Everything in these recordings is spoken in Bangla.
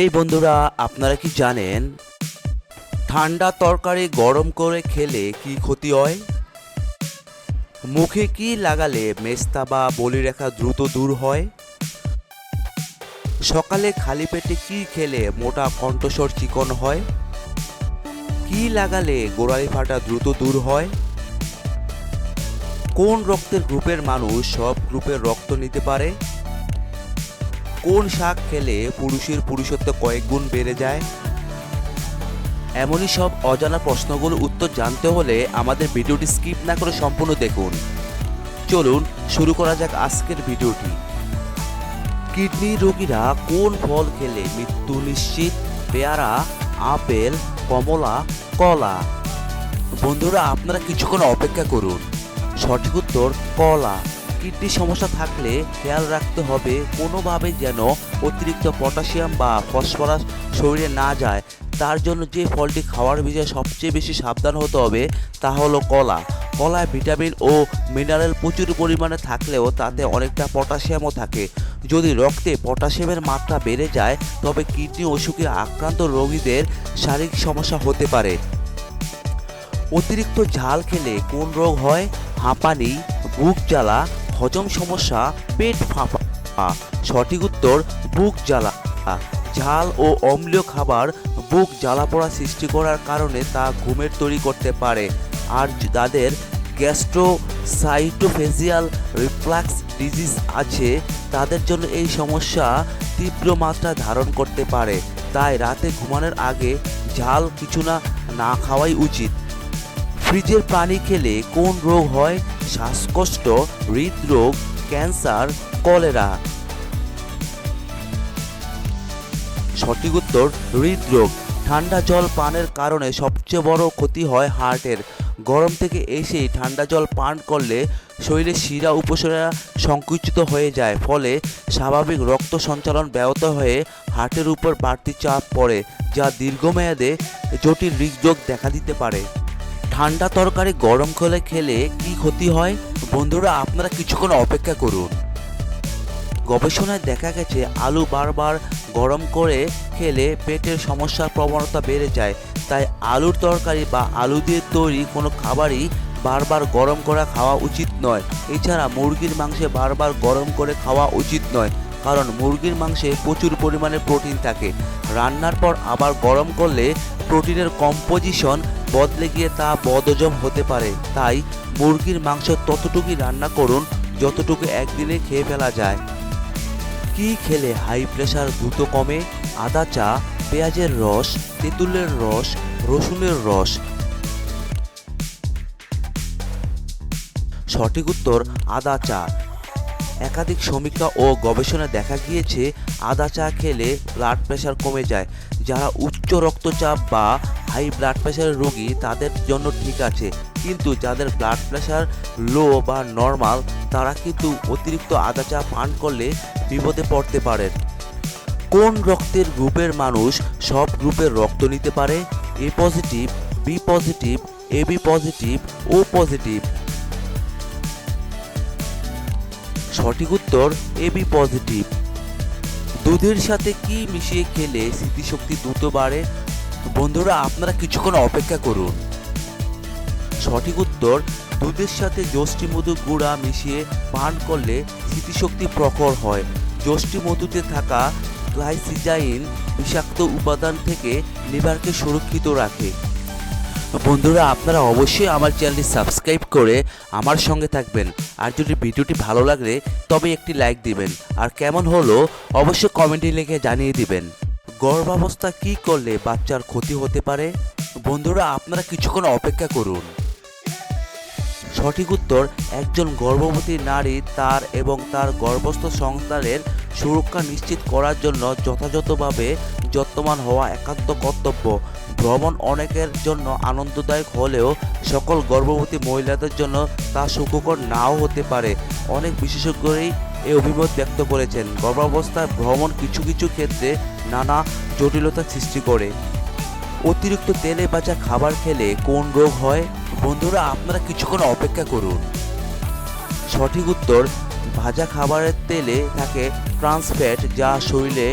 এই বন্ধুরা, আপনারা কি জানেন ঠান্ডা তরকারি গরম করে খেলে কি ক্ষতি হয়? মুখে কি লাগালে মেস্তা বা বলিরেখা দ্রুত দূর হয়? সকালে খালি পেটে কি খেলে মোটা কণ্ঠস্বর চিকন হয়? কি লাগালে গোড়ালি ফাটা দ্রুত দূর হয়? কোন রক্তের গ্রুপের মানুষ সব গ্রুপের রক্ত নিতে পারে? কোন শাক খেলে পুরুষের পুরুষত্ব কয়েক গুণ বেড়ে যায়? এমনই সব অজানা প্রশ্নগুলোর উত্তর জানতে হলে আমাদের ভিডিওটি স্কিপ না করে সম্পূর্ণ দেখুন। চলুন, শুরু করা যাক আজকের ভিডিওটি। কিডনি রোগীরা কোন ফল খেলে মৃত্যু নিশ্চিত? পেয়ারা, আপেল, কমলা, কলা? বন্ধুরা, আপনারা কিছুক্ষণ অপেক্ষা করুন। সঠিক উত্তর, কলা। কিডনি সমস্যা থাকলে খেয়াল রাখতে হবে কোনোভাবে যেন অতিরিক্ত পটাশিয়াম বা ফসফরাস শরীরে না যায়। তার জন্য যে ফলটি খাওয়ার বিষয়ে সবচেয়ে বেশি সাবধান হতে হবে তা হলো কলা। কলায় ভিটামিন ও মিনারেল প্রচুর পরিমাণে থাকলেও তাতে অনেকটা পটাশিয়ামও থাকে। যদি রক্তে পটাশিয়ামের মাত্রা বেড়ে যায়, তবে কিডনি অসুখে আক্রান্ত রোগীদের শারীরিক সমস্যা হতে পারে। অতিরিক্ত ঝাল খেলে কোন রোগ হয়? হাঁপানি, বুক জ্বালা হজম সমস্যা, পেট ফাঁপা, সঠিক উত্তর, বুক জ্বালা। ঝাল ও অম্লীয় খাবার বুক জ্বালা পোড়া সৃষ্টি করার কারণে তা ঘুমের তৈরি করতে পারে। আর যাদের গ্যাস্ট্রোসাইটোফেজিয়াল রিফ্লাক্স ডিজিজ আছে। তাদের জন্য এই সমস্যা তীব্র মাত্রা ধারণ করতে পারে। তাই রাতে ঘুমানোর আগে ঝাল কিছু না না খাওয়াই উচিত। ফ্রিজের পানি খেলে কোন রোগ হয়? শ্বাসকষ্ট, হৃদরোগ, ক্যান্সার, কলেরা। সঠিক উত্তর, হৃদরোগ। ঠান্ডা জল পানের কারণে সবচেয়ে বড় ক্ষতি হয় হার্টের। গরম থেকে এসেই ঠান্ডা জল পান করলে শরীরে শিরা উপশিরা সংকুচিত হয়ে যায়, ফলে স্বাভাবিক রক্ত সঞ্চালন ব্যাহত হয়ে হার্টের উপর বাড়তি চাপ পড়ে, যা দীর্ঘমেয়াদে জটিল হৃদরোগ দেখা দিতে পারে। ঠান্ডা তরকারি গরম করে খেলে কি ক্ষতি হয়? বন্ধুরা, আপনারা কিছুক্ষণ অপেক্ষা করুন। গবেষণায় দেখা গেছে, আলু বারবার গরম করে খেলে পেটের সমস্যার প্রবণতা বেড়ে যায়। তাই আলুর তরকারি বা আলু দিয়ে তৈরি কোনো খাবারই বারবার গরম করা খাওয়া উচিত নয়। এছাড়া মুরগির মাংসে বারবার গরম করে খাওয়া উচিত নয়, কারণ মুরগির মাংসে প্রচুর পরিমাণে প্রোটিন থাকে। রান্নার পর আবার গরম করলে প্রোটিনের কম্পোজিশন বদলে গিয়ে তা বদহজম হতে পারে। তাই মুরগির মাংস ততটুকুই রান্না করুন, যতটুকু একদিনে খেয়ে ফেলা যায়। কি খেলে হাই প্রেশার দ্রুত কমে? আদা চা, পেঁয়াজের রস, তেঁতুলের রস, রসুনের রস। সঠিক উত্তর, আদা চা। একাধিক সমীক্ষা ও গবেষণায় দেখা গিয়েছে, আদা চা খেলে ব্লাড প্রেশার কমে যায়। যারা উচ্চ রক্তচাপ বা হাই ব্লাড প্রেশারের রোগী তাদের জন্য ঠিক আছে। কিন্তু যাদের ব্লাড প্রেশার লো বা নর্মাল তারা কিন্তু অতিরিক্ত আদা চা পান করলে বিপদে পড়তে পারেন। কোন রক্তের গ্রুপের মানুষ সব গ্রুপের রক্ত নিতে পারে? A positive B positive A B positive O positive সঠিক উত্তর, এ বি পজিটিভ দুধের সাথে কি মিশিয়ে খেলে স্মৃতিশক্তি দ্রুত বাড়ে? বন্ধুরা, আপনারা কিছুক্ষণ অপেক্ষা করুন। সঠিক উত্তর, দুধের সাথে যষ্টি মধু গুঁড়া মিশিয়ে পান করলে স্মৃতিশক্তি প্রখর হয়। যষ্টি মধুতে থাকা গ্লাইসিজাইন বিষাক্ত উপাদান থেকে লিভারকে সুরক্ষিত রাখে। বন্ধুরা, আপনারা অবশ্যই আমার চ্যানেলটি সাবস্ক্রাইব করে আমার সঙ্গে থাকবেন। আর যদি ভিডিওটি ভালো লাগলে তবে একটি লাইক দিবেন। আর কেমন হলো, অবশ্যই কমেন্টে লিখে জানিয়ে দিবেন। গর্ভাবস্থা কি করলে বাচ্চার ক্ষতি হতে পারে? বন্ধুরা, আপনারা কিছুক্ষণ অপেক্ষা করুন। সঠিক উত্তর, একজন গর্ভবতী নারী তার এবং তার গর্ভস্থ সন্তানের সুরক্ষা নিশ্চিত করার জন্য যথাযথভাবে যত্নবান হওয়া একান্ত কর্তব্য। ভ্রমণ অনেকের জন্য আনন্দদায়ক হলেও সকল গর্ভবতী মহিলাদের জন্য তা সুখকর নাও হতে পারে। অনেক বিশেষজ্ঞই এই অভিমত ব্যক্ত করেছেন। গর্ভাবস্থায় ভ্রমণ কিছু কিছু ক্ষেত্রে নানা জটিলতা সৃষ্টি করে। অতিরিক্ত তেলে ভাজা খাবার খেলে কোন রোগ হয়? বন্ধুরা, আপনারা কিছুক্ষণ অপেক্ষা করুন। সঠিক উত্তর, ভাজা খাবারের তেলে থাকে ট্রান্সফ্যাট যা শরীরে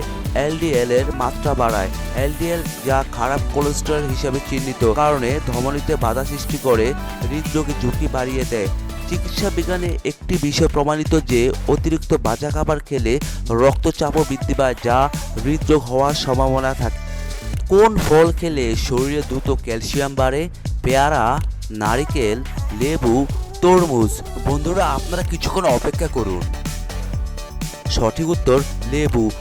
এলডিএল এর মাত্রা বাড়ায়। এলডিএল যা খারাপ কোলেস্টেরল হিসাবে চিহ্নিত। কারণে ধমনীতে বাধা সৃষ্টি করে হৃদরোগের ঝুঁকি বাড়িয়ে দেয়। চিকিৎসা বিজ্ঞানে একটি বিষয় প্রমাণিত যে অতিরিক্ত বাজা খাবার খেলে রক্তচাপও বৃদ্ধি পায়, যা হৃদরোগ হওয়ার সম্ভাবনা থাকে। কোন ফল খেলে শরীরে দ্রুত ক্যালসিয়াম বাড়ে? পেয়ারা, নারিকেল, লেবু, তরমুজ। বন্ধুরা, আপনারা কিছুক্ষণ অপেক্ষা করুন। সঠিক উত্তর, লেবু।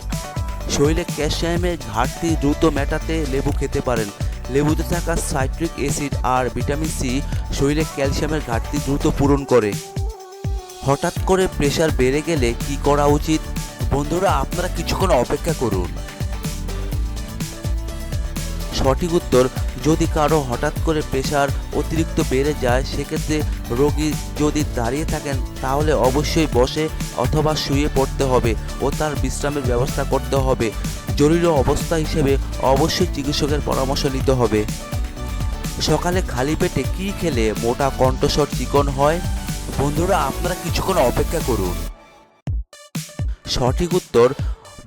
শরীরে ক্যালসিয়ামের ঘাটতি দ্রুত মেটাতে লেবু খেতে পারেন। লেবুতে থাকা সাইট্রিক অ্যাসিড আর ভিটামিন সি শরীরে ক্যালসিয়ামের ঘাটতি দ্রুত পূরণ করে। হঠাৎ করে প্রেশার বেড়ে গেলে কি করা উচিত? বন্ধুরা, আপনারা কিছুক্ষণ অপেক্ষা করুন। সঠিক উত্তর, যদি কারও হঠাৎ করে প্রেশার অতিরিক্ত বেড়ে যায়, সেক্ষেত্রে রোগী যদি দাঁড়িয়ে থাকেন, তাহলে অবশ্যই বসে অথবা শুয়ে পড়তে হবে ও তার বিশ্রামের ব্যবস্থা করতে হবে। জরুরি অবস্থা হিসেবে অবশ্যই চিকিৎসকের পরামর্শ নিতে হবে। সকালে খালি পেটে কি খেলে মোটা কণ্ঠস্বর চিকন হয়? বন্ধুরা, আপনারা কিছুক্ষণ অপেক্ষা করুন। সঠিক উত্তর,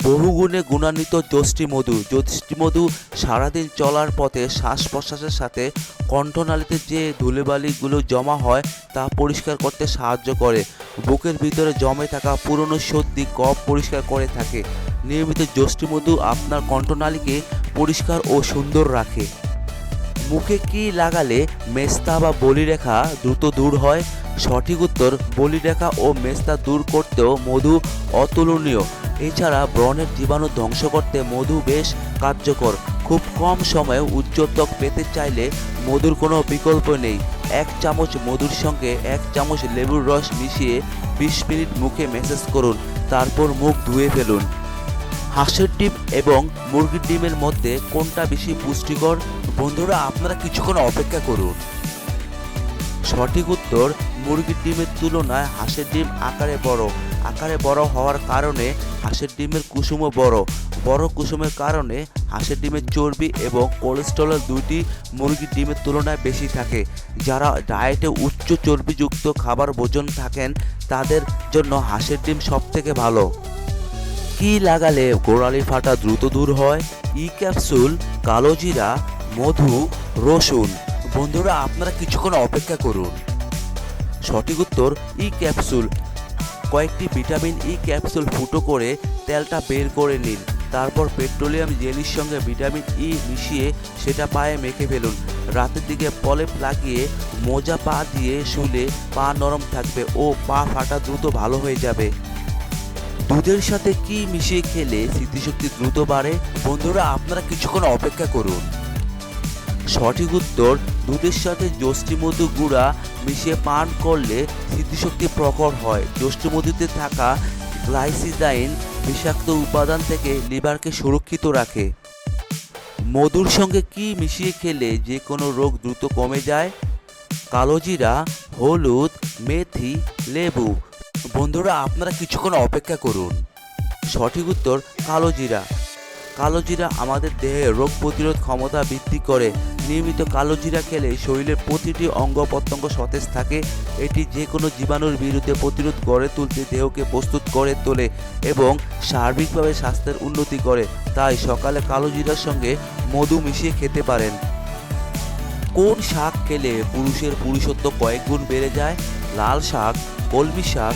বহুগুণে গুণান্বিত যষ্টি মধু। যষ্টি মধু সারাদিন চলার পথে শ্বাস প্রশ্বাসের সাথে কণ্ঠনালীতে যে ধুলোবালিগুলো জমা হয়, তা পরিষ্কার করতে সাহায্য করে। বুকের ভিতরে জমে থাকা পুরনো সর্দি, কফ পরিষ্কার করে থাকে। নিয়মিত যষ্টি মধু আপনার কণ্ঠনালীকে পরিষ্কার ও সুন্দর রাখে। মুখে কি লাগালে মেস্তা বা বলিরেখা দ্রুত দূর হয়? সঠিক উত্তর, বলিরেখা ও মেস্তা দূর করতেও মধু অতুলনীয়। এছাড়া ব্রণের জীবাণু ধ্বংস করতে মধু বেশ কার্যকর। খুব কম সময়ে উজ্জ্বল ত্বক পেতে চাইলে মধুর কোনো বিকল্প নেই। এক চামচ মধুর সঙ্গে এক চামচ লেবুর রস মিশিয়ে বিশ মিনিট মুখে মেসেজ করুন। তারপর মুখ ধুয়ে ফেলুন। হাঁসের ডিম এবং মুরগির ডিমের মধ্যে কোনটা বেশি পুষ্টিকর? বন্ধুরা, আপনারা কিছুক্ষণ অপেক্ষা করুন। সঠিক উত্তর, মুরগির ডিমের তুলনায় হাঁসের ডিম আকারে বড়। আকারে বড় হওয়ার কারণে হাঁসের ডিমের কুসুমও বড়। বড় কুসুমের কারণে হাঁসের ডিমের চর্বি এবং কোলেস্টেরল দুইটি মুরগির ডিমের তুলনায় বেশি থাকে। যারা ডায়েটে উচ্চ চর্বিযুক্ত খাবার ভোজন থাকেন, তাদের জন্য হাঁসের ডিম সবথেকে ভালো। কি লাগালে গোড়ালি ফাটা দ্রুত দূর হয়? ই ক্যাপসুল, কালো জিরা, মধু, রসুন। বন্ধুরা, আপনারা কিছুক্ষণ অপেক্ষা করুন। সঠিক উত্তর, ই ক্যাপসুল। কয়েকটি ভিটামিন ই ক্যাপসুল ফুটো করে তেলটা বের করে নিন। তারপর পেট্রোলিয়াম জেলির সঙ্গে ভিটামিন ই মিশিয়ে সেটা পায়ে মেখে ফেলুন। রাতের দিকে পলেপ লাগিয়ে মোজা পা দিয়ে শুলে পা নরম থাকবে ও পা ফাটা দ্রুত ভালো হয়ে যাবে। দুধের সাথে কি মিশিয়ে খেলে স্মৃতিশক্তি দ্রুত বাড়ে? বন্ধুরা, আপনারা কিছুক্ষণ অপেক্ষা করুন। সঠিক উত্তর দুধের সাথে যষ্টি মধু গুঁড়া মিশিয়ে পান করলে স্মৃতিশক্তি প্রকট হয়। যষ্টি মধুতে থাকা গ্লাইসিডাইন বিষাক্ত উপাদান থেকে লিভারকে সুরক্ষিত রাখে। মধুর সঙ্গে কি মিশিয়ে খেলে যে কোনো রোগ দ্রুত কমে যায়? কালোজিরা, হলুদ, মেথি, লেবু বন্ধুরা, আপনারা কিছুক্ষণ অপেক্ষা করুন। সঠিক উত্তর, কালো জিরা। কালো জিরা আমাদের দেহে রোগ প্রতিরোধ ক্ষমতা বৃদ্ধি করে। নিয়মিত কালো জিরা খেলে শরীরের প্রতিটি অঙ্গ প্রত্যঙ্গ সতেজ থাকে। এটি যে কোনো জীবাণুর বিরুদ্ধে প্রতিরোধ গড়ে তুলতে দেহকে প্রস্তুত করে তোলে এবং সার্বিকভাবে স্বাস্থ্যের উন্নতি করে। তাই সকালে কালো জিরার সঙ্গে মধু মিশিয়ে খেতে পারেন। কোন শাক খেলে পুরুষের পুরুষত্ব কয়েক গুণ বেড়ে যায়? লাল শাক, কলমি শাক